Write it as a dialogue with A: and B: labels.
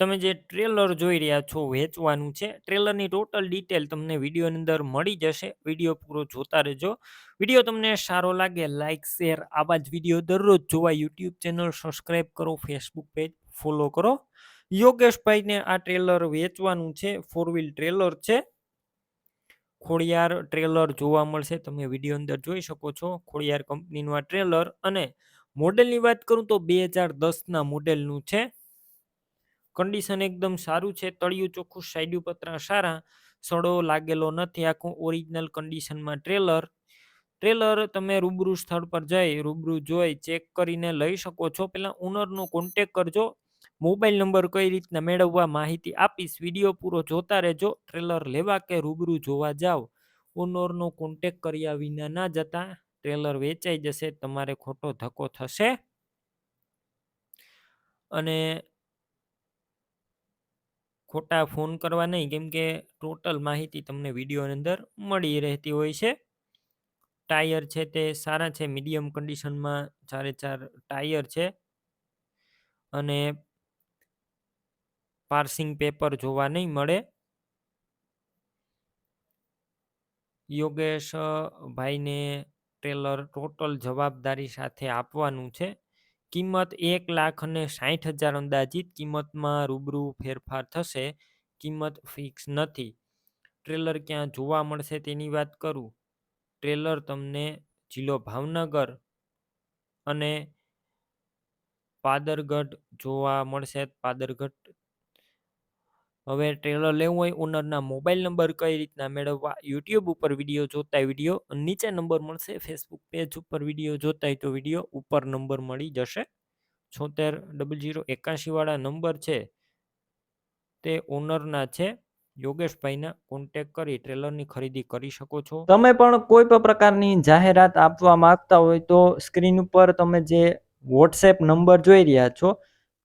A: તમે જે ટ્રેલર જોઈ રહ્યા છો, વેચવાનું છે, ટ્રેલરની ટોટલ ડિટેલ તમને વિડીયોની અંદર મળી જશે. વીડિયો પૂરો જોતા રહેજો. વીડિયો તમને સારો લાગે લાઇક શેર, આવા જ વીડિયો દરરોજ જોવા યુટ્યુબ ચેનલ સબસ્ક્રાઈબ કરો, ફેસબુક પેજ ફોલો કરો. યોગેશભાઈને આ ટ્રેલર વેચવાનું છે ફોર વ્હીલ ટ્રેલર છે. ખોડિયાર ટ્રેલર જોવા મળશે, તમે વીડિયો અંદર જોઈ શકો છો. ખોડિયાર કંપનીનું આ ટ્રેલર અને મોડેલની વાત કરું તો બે હજાર દસના મોડેલનું છે. કન્ડિશન એકદમ સારું છે, તળિયું ચોખ્ખું સાઈડ પતરા સારા, સડો લાગેલો નથી, આખું ઓરિજિનલ કન્ડિશનમાં ટ્રેલર ટ્રેલર તમે રૂબરૂ સ્થળ પર જઈ, રૂબરૂ જોઈ ચેક કરીને લઈ શકો છો. પહેલાં ઓનરનો કોન્ટેક કરજો. મોબાઈલ નંબર કઈ રીતના મેળવવા માહિતી આપીશ વીડિયો પૂરો જોતા રહેજો ટ્રેલર લેવા કે રૂબરૂ જોવા જાઓ. ઓનરનો કોન્ટેક કર્યા વિના ના જતા ટ્રેલર વેચાઈ જશે, તમારે ખોટો ધક્કો થશે. અને ખોટા ફોન કરવા નહીં, કેમ કે ટોટલ માહિતી તમને વિડીયોની અંદર મળી રહેતી હોય છે. ટાયર છે તે સારા છે, મીડિયમ કન્ડિશનમાં ચારે ચાર ટાયર છે. અને પાર્સિંગ પેપર જોવા નહીં મળે. યોગેશ ભાઈને ટ્રેલર ટોટલ જવાબદારી સાથે આપવાનું છે. કિંમત એક લાખ અને સાઠ હજાર અંદાજિત કિંમતમાં રૂબરૂ ફેરફાર થશે, કિંમત ફિક્સ નથી. ટ્રેલર ક્યાં જોવા મળશે તેની વાત કરું? ટ્રેલર તમને જિલ્લો ભાવનગર અને પાદરગઢ જોવા મળશે. પાદરગઢ હવે ટ્રેલર લેવું હોય ઓનરના મોબાઈલ નંબર કઈ રીતના મેળવવા યુટ્યુબ ઉપર વીડિયો જોતા વીડિયો નીચે નંબર મળશે ફેસબુક પેજ ઉપર વીડિયો જોતા તો વીડિયો ઉપર નંબર મળી જશે. છોતેર ડબલ જીરો એકાશીવાળા નંબર છે. તે ઓનરના છે. યોગેશભાઈના કોન્ટેક કરી ટ્રેલરની ખરીદી કરી શકો છો. તમે પણ કોઈ પણ પ્રકારની જાહેરાત આપવા માંગતા હોય તો સ્ક્રીન ઉપર તમે જે વોટ્સએપ નંબર જોઈ રહ્યા છો